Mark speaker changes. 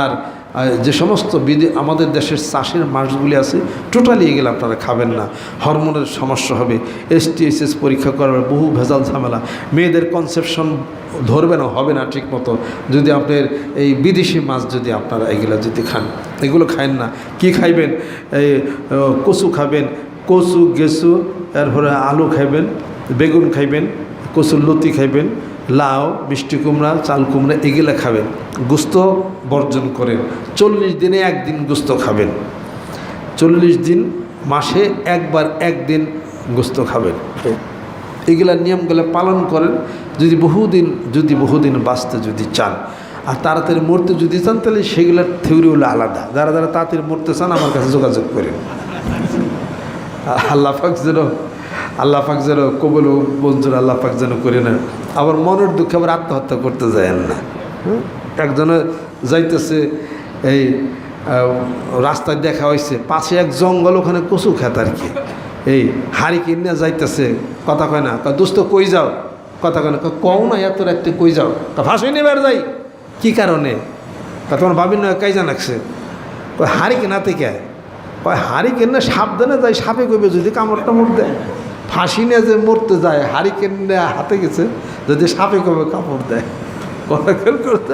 Speaker 1: আর যে সমস্ত বিদে আমাদের দেশের চাষের মাছগুলি আছে টোটালি এগুলো আপনারা খাবেন না। হরমোনের সমস্যা হবে এসটিএসএস পরীক্ষা করার বহু ভেজাল ঝামেলা। মেয়েদের কনসেপশন ধরবে না, হবে না ঠিক মতো। যদি আপনার এই বিদেশি মাছ যদি আপনারা এগুলো যদি খান, এগুলো খায়েন না। কি খাইবেন? এই কচু খাবেন, কচু গেসু এরপরে আলু খাইবেন, বেগুন খাইবেন, কচুর লতি খাইবেন লাউ, মিষ্টি কুমড়া, চাল কুমড়া এগুলো খাবেন। গুস্ত বর্জন করেন। চল্লিশ দিনে একদিন গুস্ত খাবেন। চল্লিশ দিন মাসে একবার একদিন গোস্ত খাবেন। এগুলা নিয়মগুলো পালন করেন। যদি বহুদিন যদি বহুদিন বাঁচতে যদি চান। আর তাড়াতাড়ি মরতে যদি চান, তাহলে সেগুলোর থিওরি হলো আলাদা। যারা যারা তাড়াতাড়ি মরতে চান, আমার কাছে যোগাযোগ করেন। আল্লাহ পাক যেন আল্লাহ পাক যেন কবল মঞ্জুর আল্লাহ পাক যেন করে না আবার মনের দুঃখে আবার আত্মহত্যা করতে যায়েন না? একজনে যাইতেছে, এই রাস্তায় দেখা হয়েছে পাশে এক জঙ্গল, ওখানে কচু খেত আর কি। এই হাড়ি কিনে যাইতেছে, কথা কয় না দোস্ত, কই যাও? কথা কয় না কও না, এত রাত্রে কই যাও? তা ফাঁসি নেবার যাই। কি কারণে? তা তোমার বাবির নয় কাই জানাকছে কয় হাড়ি কেনা থেকে কয় হাড়ি কেনে সাবধানে যায় সাপে কইবে যদি কামড় টামড় দেয়। ফাঁসি নিয়ে যে মরতে যায়, হারিকেন কেনে হাতে গেছে, যদি সাপে কবে কাপড় দেয়? কথা করতে